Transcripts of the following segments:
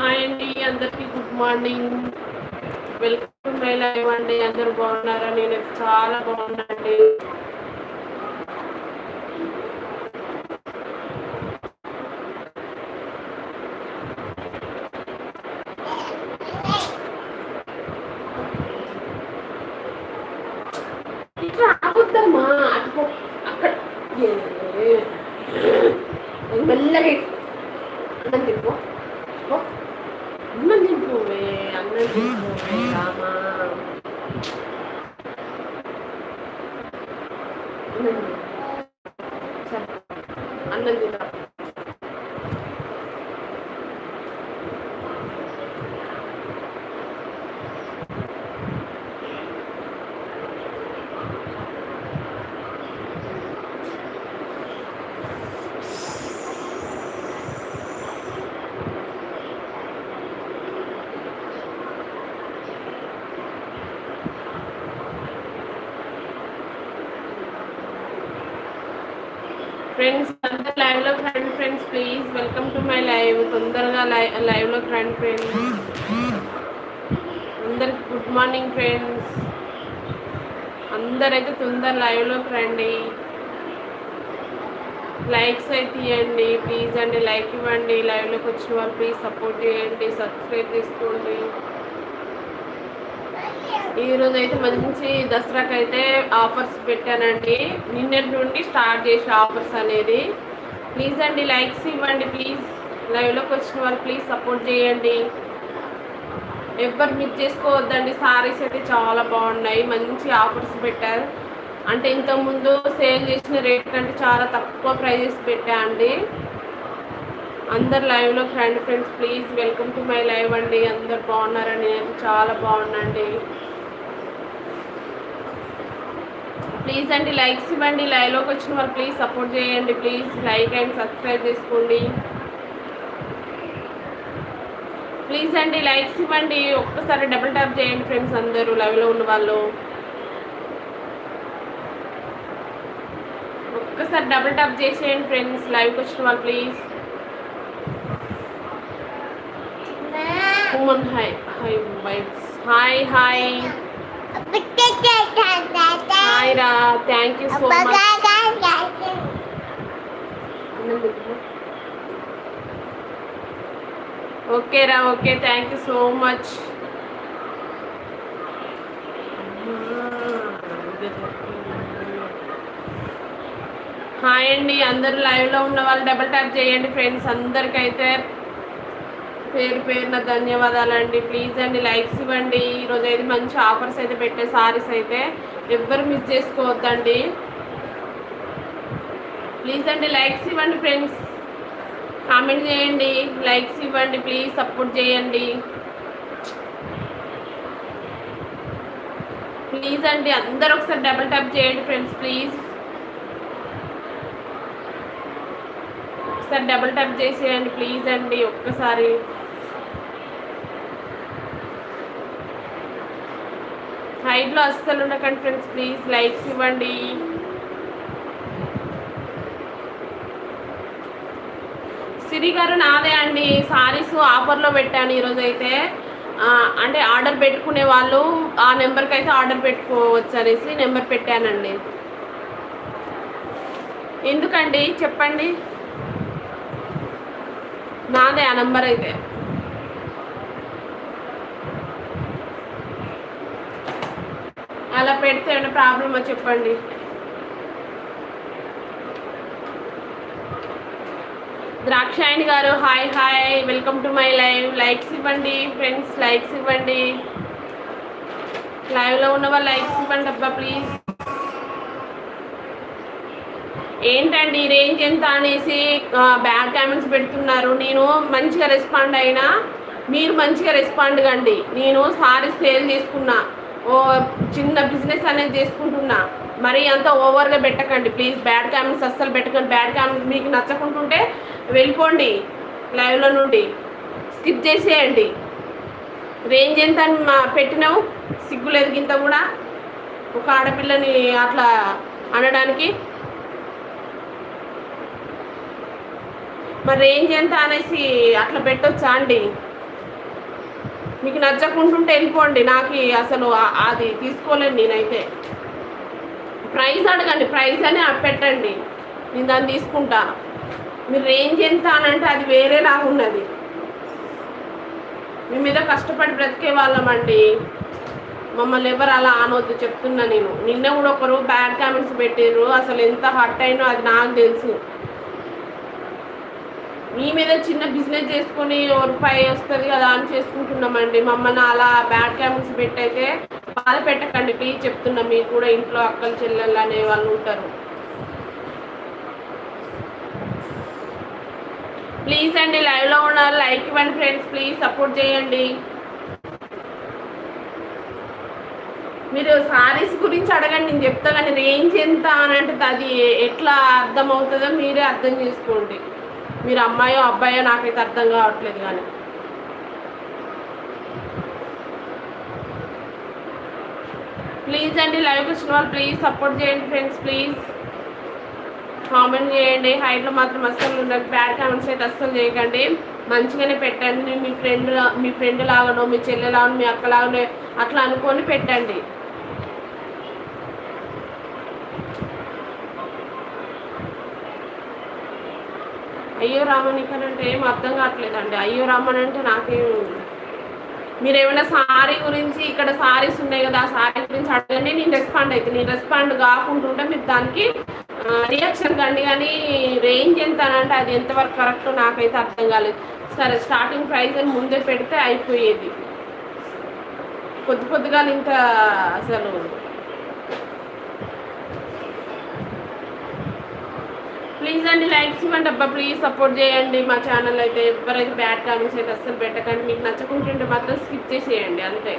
Hi అండి అందరికీ good morning welcome to my live అండి. అందరూ బాగున్నారా? నేను చాలా బాగున్నా అండి ఇట్లా ఆగుద్దమ్మా. అటు అక్కడ. ఏ- మెల్లగా అన్నం తిప్పు అన్నం తింటువే అన్నం తింటువే రామా అన్నం తిను. సరే. అన్నం తిన్నా ఫ్రెండ్స్ అందరు లైవ్లో రండి friends please welcome to my live. తొందరగా లైవ్ లైవ్లోకి రండి ఫ్రెండ్స్. అందరికి గుడ్ మార్నింగ్ ఫ్రెండ్స్. అందరైతే తొందర లైవ్లోకి రండి. లైక్స్ అయితే ఇవ్వండి ప్లీజ్ అండి లైక్ ఇవ్వండి. లైవ్లోకి వచ్చిన వాళ్ళు ప్లీజ్ సపోర్ట్ చేయండి సబ్స్క్రైబ్ చేసుకోండి. ఈరోజు అయితే మంచి దసరాకైతే అయితే ఆఫర్స్ పెట్టానండి. నిన్నటి నుండి స్టార్ట్ చేసే ఆఫర్స్ అనేది. ప్లీజ్ అండి లైక్స్ ఇవ్వండి ప్లీజ్. లైవ్లోకి వచ్చిన వాళ్ళు ప్లీజ్ సపోర్ట్ చేయండి. ఎవ్వరు మిస్ చేసుకోవద్దండి. సారీస్ అయితే చాలా బాగున్నాయి. మంచి ఆఫర్స్ పెట్టారు. అంటే ఇంతకుముందు సేల్ చేసిన రేట్ కంటే చాలా తక్కువ ప్రైజెస్ పెట్టా అండి. అందరు లైవ్లోకి రండి friends please welcome to my live అండి. అందరు బాగున్నారండి నేను చాలా బాగున్నాండి ప్లీజ్ అండి లైక్స్ ఇవ్వండి లైవ్లోకి వచ్చిన వాళ్ళు ప్లీజ్ సపోర్ట్ చేయండి ప్లీజ్ లైక్ అండ్ సబ్స్క్రైబ్ చేసుకోండి. ప్లీజ్ అండి లైక్స్ ఇవ్వండి ఒక్కసారి డబుల్ ట్యాప్ చేయండి ఫ్రెండ్స్ అందరూ లైవ్లో ఉన్న వాళ్ళు. ఒక్కసారి డబుల్ ట్యాప్ చేసేయండి ఫ్రెండ్స్ లైవ్కి వచ్చిన వాళ్ళు please. Woman hi hi hi hi hi రా thank you so much okay రా okay thank you so much hi అండి అందరూ లైవ్లో ఉన్న వాళ్ళు డబుల్ ట్యాప్ చేయండి ఫ్రెండ్స్ అందరికైతే పేరు పేరున ధన్యవాదాలండి. ప్లీజ్ అండి లైక్స్ ఇవ్వండి. ఈరోజు అయితే మంచి ఆఫర్స్ అయితే పెట్టే సారీస్ అయితే ఎవ్వరు మిస్ చేసుకోవద్దండి. ప్లీజ్ అండి లైక్స్ ఇవ్వండి ఫ్రెండ్స్. కామెంట్ చేయండి. లైక్స్ ఇవ్వండి ప్లీజ్ సపోర్ట్ చేయండి. ప్లీజ్ అండి అందరు ఒకసారి డబుల్ ట్యాప్ చేయండి ఫ్రెండ్స్ ప్లీజ్. ఒకసారి డబుల్ ట్యాప్ చేసేయండి ప్లీజ్ అండి ఒక్కసారి. హైట్లో అస్సలు ఉండకండి ఫ్రెండ్స్ ప్లీజ్ లైక్స్ ఇవ్వండి. సిరి గారు నాదే అండి సారీస్ ఆఫర్లో పెట్టాను ఈరోజు అయితే. అంటే ఆర్డర్ పెట్టుకునే వాళ్ళు ఆ నెంబర్కి అయితే ఆర్డర్ పెట్టుకోవచ్చు అనేసి నెంబర్ పెట్టానండి. ఎందుకండి? చెప్పండి. నాదే ఆ నంబర్ అయితే. అలా పెడితే ఏమైనా ప్రాబ్లమా చెప్పండి. Drakshayani garu hi hi welcome to my live. Likes ఇవ్వండి ఫ్రెండ్స్ లైక్స్ ఇవ్వండి. లైవ్లో ఉన్న వాళ్ళు లైక్స్ ఇవ్వండి అబ్బా ప్లీజ్. ఏంటండి రేంజ్ ఎంత అనేసి బ్యాడ్ కామెంట్స్ పెడుతున్నారు. నేను మంచిగా రెస్పాండ్ అయినా మీరు మంచిగా రెస్పాండ్ కండి. నేను సారీ సేల్ చేసుకున్నా. ఓ చిన్న బిజినెస్ అనేది చేసుకుంటున్నా. మరి అంత ఓవర్గా పెట్టకండి. ప్లీజ్ బ్యాడ్ కామెంట్స్ అస్సలు పెట్టకండి. బ్యాడ్ కామెంట్స్ మీకు నచ్చకుంటుంటే వెళ్ళిపోండి లైవ్లో నుండి. స్కిప్ చేసేయండి. రేంజ్ ఎంత అని మా పెట్టినావు? సిగ్గులేదు గింత కూడా. ఒక ఆడపిల్లని అట్లా అనడానికి. మరి రేంజ్ ఎంత అనేసి అట్లా పెట్టొచ్చా అండి? మీకు నచ్చకుంటుంటే వెళ్ళిపోండి. నాకు అసలు అది తీసుకోలేను నేనైతే. ప్రైజ్ అడగండి. ప్రైస్ అని పెట్టండి. నేను దాన్ని తీసుకుంటా. మీరు రేంజ్ ఎంత అని అంటే అది వేరేలాగా ఉన్నది. మీ మీద కష్టపడి బ్రతికే వాళ్ళమండి మమ్మల్ని ఎవరు అలా అనవద్దు చెప్తున్నా నేను. నిన్న కూడా ఒకరు బ్యాడ్ కామెంట్స్ పెట్టారు అసలు ఎంత హర్ట్ అయినో అది నాకు తెలుసు. మీ మీద చిన్న బిజినెస్ చేసుకొని ఓ ఫైవ్ వస్తుంది కదా అని చేసుకుంటున్నామండి. మమ్మల్ని అలా బ్యాడ్ కామెంట్స్ పెట్టయితే బాధ పెట్టకండి ప్లీజ్ చెప్తున్నా. మీకు కూడా ఇంట్లో అక్కలు చెల్లెళ్ళు అనే వాళ్ళు ఉంటారు. ప్లీజ్ అండి లైవ్లో ఉన్నారు. లైక్ ఇవ్వండి ఫ్రెండ్స్ ప్లీజ్ సపోర్ట్ చేయండి. మీరు సారీస్ గురించి అడగండి నేను చెప్తా కానీ రేంజ్ ఎంత అని అంటే అది ఎట్లా అర్థమవుతుందో మీరే అర్థం చేసుకోండి. మీరు అమ్మాయో అబ్బాయో నాకైతే అర్థం కావట్లేదు కానీ. ప్లీజ్ అండి లైవ్కి వచ్చిన వాళ్ళు ప్లీజ్ సపోర్ట్ చేయండి ఫ్రెండ్స్ ప్లీజ్. కామెంట్ చేయండి. హైట్లో మాత్రం అస్సలు ఉండదు. బ్యాడ్ కామెంట్స్ అయితే అస్సలు చేయకండి. మంచిగానే పెట్టండి. మీ ఫ్రెండ్ మీ ఫ్రెండ్ లాగానో మీ చెల్లెలాగానో మీ అక్క లాగానో అట్లా అనుకొని పెట్టండి. అయ్యో రామనికన్ అంటే ఏం అర్థం కావట్లేదండి. అయ్యో రామన్ అంటే నాకేం మీరు ఏమైనా సారీ గురించి ఇక్కడ సారీస్ ఉన్నాయి కదా ఆ సారీ గురించి అడగండి నేను రెస్పాండ్ అయితే. నేను రెస్పాండ్ కాకుంటుంటే మీరు దానికి రియాక్షన్ కండి. కానీ రేంజ్ ఎంత అని అంటే అది ఎంతవరకు కరెక్ట్ నాకైతే అర్థం కాలేదు. సరే స్టార్టింగ్ ప్రైస్ అని ముందే పెడితే అయిపోయేది. కొద్ది కొద్దిగా ఇంత అసలు ప్లీజ్ అండి లైక్స్ ఇవ్వండి. అబ్బా ప్లీజ్ సపోర్ట్ చేయండి. మా ఛానల్ అయితే ఎవరైతే బ్యాడ్ కామెంట్స్ అయితే అస్సలు పెట్టకండి. మీకు నచ్చకుంటుంటే మాత్రం స్కిప్ చేసేయండి. అంతే.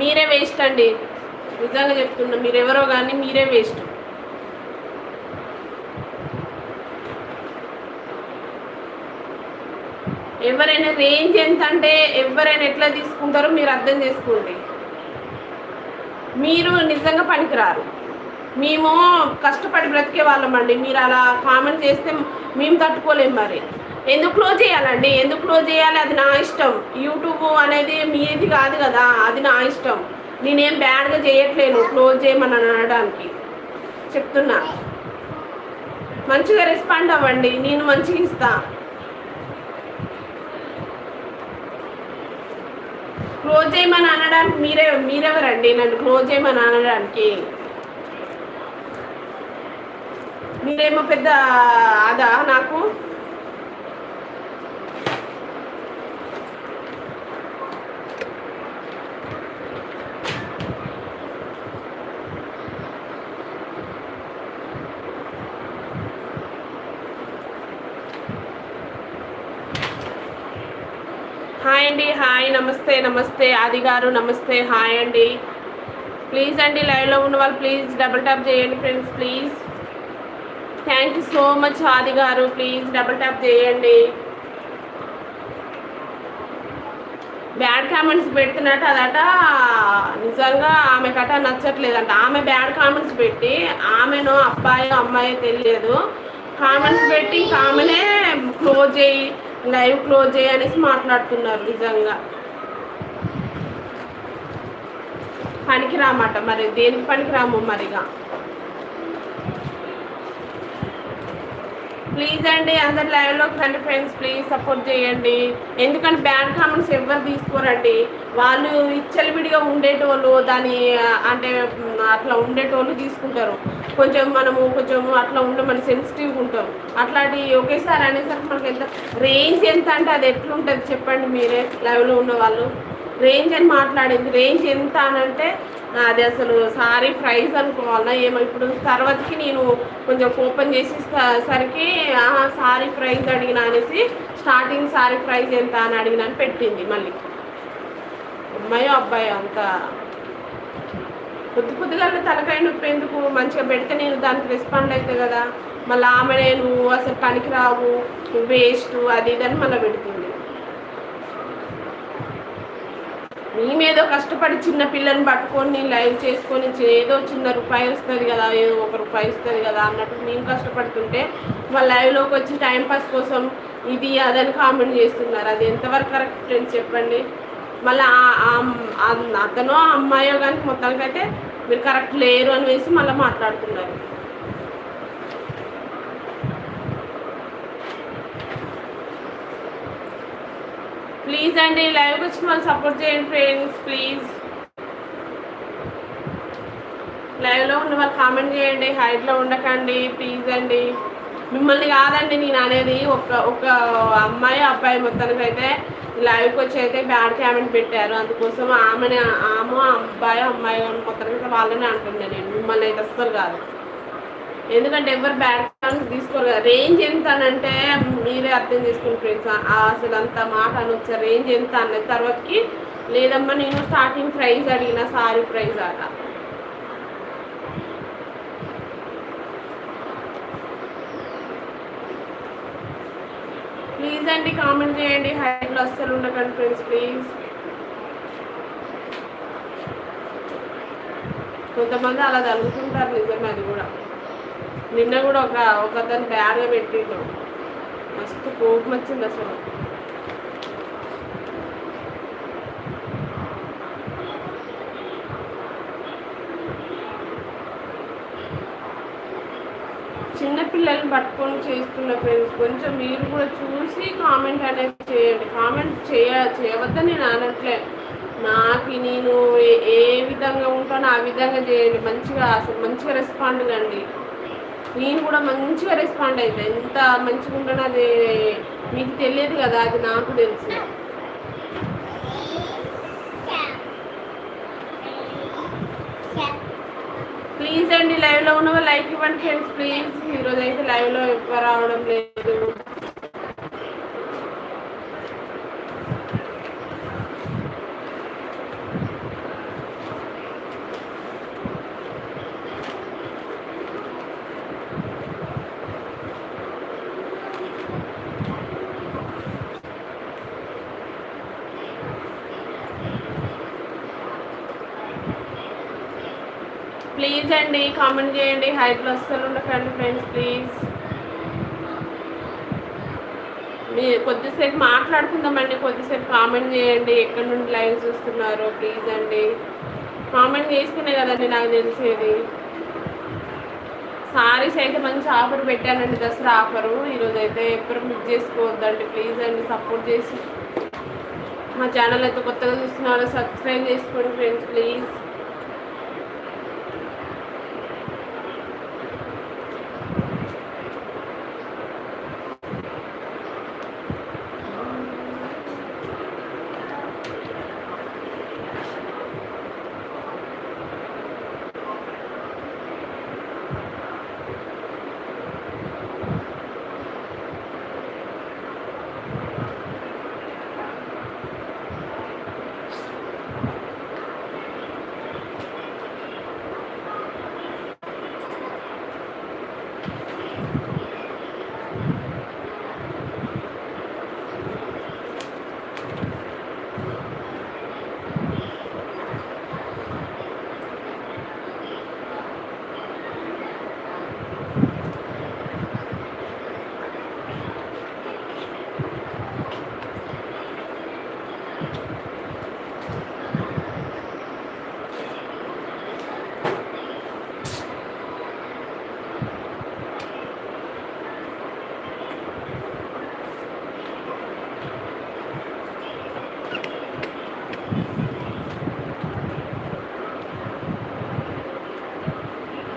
మీరే వేస్ట్ అండి. నిజంగా చెప్తున్నా మీరెవరో కానీ మీరే వేస్ట్ ఎవరైనా రేంజ్ ఎంత అంటే ఎవరైనా ఎట్లా తీసుకుంటారో మీరు అర్థం చేసుకోండి. మీరు నిజంగా పనికిరారు. మేము కష్టపడి బ్రతికే వాళ్ళమండి మీరు అలా కామెంట్ చేస్తే మేము తట్టుకోలేం మరి. ఎందుకు క్లోజ్ చేయాలండి? ఎందుకు క్లోజ్ చేయాలి? అది నా ఇష్టం. యూట్యూబ్ అనేది మీది కాదు కదా అది నా ఇష్టం. నేనేం బ్యాడ్గా చేయట్లేను క్లోజ్ చేయమని అనడానికి. చెప్తున్నా. మంచిగా రెస్పాండ్ అవ్వండి. నేను మంచిగా ఇస్తా. క్లోజ్ చేయమని అనడానికి మీరే మీరెవరండి? నన్ను క్లోజ్ చేయమని అనడానికి. మీరేమో పెద్ద అదా నాకు? హాయ్ అండి హాయ్ నమస్తే నమస్తే ఆది గారు నమస్తే హాయ్ అండి. ప్లీజ్ అండి లైవ్లో ఉన్న వాళ్ళు ప్లీజ్ డబుల్ ట్యాప్ చేయండి friends please. Thank you so much Adi garu. Please double tap చేయండి. బ్యాడ్ కామెంట్స్ పెడుతున్నట్టు అదట. నిజంగా ఆమె కట నచ్చట్లేదంట. ఆమె బ్యాడ్ కామెంట్స్ పెట్టి ఆమెను అబ్బాయి అమ్మాయి తెలియదు. కామెంట్స్ పెట్టి ఆమెనే క్లోజ్ చేయి. లైవ్ క్లోజ్ చేయనేసి మాట్లాడుతున్నారు నిజంగా. పనికిరామట మరి దేనికి పనికి రాము మరిగా? ప్లీజ్ అండి అందరు లైవ్లోకి రండి ఫ్రెండ్స్ ప్లీజ్ సపోర్ట్ చేయండి. ఎందుకంటే బ్యాడ్ కామెంట్స్ ఎవరు తీసుకోరండి. వాళ్ళు ఇచ్చలవిడిగా ఉండేటోళ్ళు దాని అంటే అట్లా ఉండేటోళ్ళు తీసుకుంటారు. కొంచెం మనము కొంచెం అట్లా ఉంటే మన సెన్సిటివ్గా ఉంటాం అట్లాంటి ఒకేసారి అనేసరికి మనకి ఎంత రేంజ్ ఎంత అంటే అది ఎట్లుంటుంది చెప్పండి మీరే లైవ్లో ఉన్న వాళ్ళు. రేంజ్ అని మాట్లాడింది. రేంజ్ ఎంత అని అంటే అది అసలు సారీ ప్రైస్ అనుకోవాలా ఏమో. ఇప్పుడు తర్వాతకి నేను కొంచెం ఓపెన్ చేసేసరికి స- సరికి సారీ ప్రైస్ అడిగిన అనేసి స్టార్టింగ్ సారీ ప్రైస్ ఎంత అని అడిగిన అని పెట్టింది మళ్ళీ. అమ్మాయో అబ్బాయో అంత. పొద్దు పొద్దుగా తలకాయ నొప్పి ఎందుకు? మంచిగా పెడితే నేను దానికి రెస్పాండ్ అవుతుంది కదా. మళ్ళీ ఆమె నువ్వు అసలు పనికి రావు వేస్ట్ అది ఇది అని మళ్ళీ పెడుతుంది. మేమేదో కష్టపడి చిన్న పిల్లని పట్టుకొని లైవ్ చేసుకొని ఏదో చిన్న రూపాయి వస్తుంది కదా ఏదో ఒక రూపాయి వస్తుంది కదా అన్నట్టు మేము కష్టపడుతుంటే వాళ్ళ లైవ్లోకి వచ్చి టైంపాస్ కోసం ఇది అదని కామెంట్ చేస్తున్నారు. అది ఎంతవరకు కరెక్ట్ ఫ్రెండ్స్ చెప్పండి? మళ్ళీ అతనో అమ్మాయో కానీ మొత్తానికైతే మీరు కరెక్ట్ లేరు అని వేసి మళ్ళీ మాట్లాడుతున్నారు. ప్లీజ్ అండి లైవ్కి వచ్చిన వాళ్ళు సపోర్ట్ చేయండి ఫ్రెండ్స్ ప్లీజ్ లైవ్లో ఉన్న వాళ్ళు కామెంట్ చేయండి హైట్లో ఉండకండి ప్లీజ్ అండి. మిమ్మల్ని కాదండి నేను అనేది ఒక ఒక అమ్మాయి అబ్బాయి మొత్తానికి అయితే లైవ్కి వచ్చి అయితే బ్యాడ్ కామెంట్ పెట్టారు. అందుకోసం ఆమెని ఆమె అబ్బాయి అమ్మాయి మొత్తానికి అయితే వాళ్ళనే అంటున్నాను నేను. మిమ్మల్ని అయితే అస్సలు కాదు. ఎందుకంటే ఎవరు బ్యాడ్ సాంగ్స్ తీసుకోరు కదా. రేంజ్ ఎంత అని అంటే మీరే అర్థం చేసుకుని ఫ్రెండ్స్ అసలు అంత మాట అనొచ్చా రేంజ్ ఎంత అన్నది తర్వాతకి లేదమ్మా నేను స్టార్టింగ్ ప్రైజ్ అడిగిన సారీ ప్రైజ్ అట. ప్లీజ్ అండి కామెంట్ చేయండి. హైట్లో అస్సలు ఉండకండి ఫ్రెండ్స్ ప్లీజ్ కొంతమంది అలా తగ్గుతుంటారు నిజమే అది కూడా. నిన్న కూడా ఒక ఒక అతను బ్యాడ్గా పెట్టిండు. మస్తు కోపం వచ్చింది అసలు. చిన్నపిల్లల్ని పట్టుకొని చేస్తున్న ఫ్రెండ్స్ కొంచెం మీరు కూడా చూసి కామెంట్ అనేది చేయండి. కామెంట్ చేయ చేయవద్దని నేను అనట్లే. నాకు నేను ఏ విధంగా ఉంటానో ఆ విధంగా చేయండి. మంచిగా అసలు మంచిగా రెస్పాండ్ కండి. నేను కూడా మంచిగా రెస్పాండ్ అయితే ఎంత మంచిగా ఉంటానో అది మీకు తెలియదు కదా అది నాకు తెలుసు. ప్లీజ్ అండి లైవ్లో ఉన్న లైక్ ఇవ్వండి ఫ్రెండ్స్. ప్లీజ్ ఈరోజు అయితే లైవ్లో ఎవరు రావడం లేదు. ప్లీజ్ అండి కామెంట్ చేయండి హైట్లో అస్సలు ఉండకండి ఫ్రెండ్స్ ప్లీజ్ మీ కొద్దిసేపు మాట్లాడుకుందామండి కొద్దిసేపు కామెంట్ చేయండి ఎక్కడి నుండి లైవ్ చూస్తున్నారో ప్లీజ్ అండి. కామెంట్ చేస్తేనే కదండి నాకు తెలిసేది. సారీస్ అయితే మంచి ఆఫర్ పెట్టానండి దసరా ఆఫరు. ఈరోజు అయితే ఎప్పుడు మిస్ చేసుకోవద్దండి ప్లీజ్ అండి సపోర్ట్ చేసి. మా ఛానల్ అయితే కొత్తగా చూస్తున్నారు సబ్స్క్రైబ్ చేసుకోండి ఫ్రెండ్స్ ప్లీజ్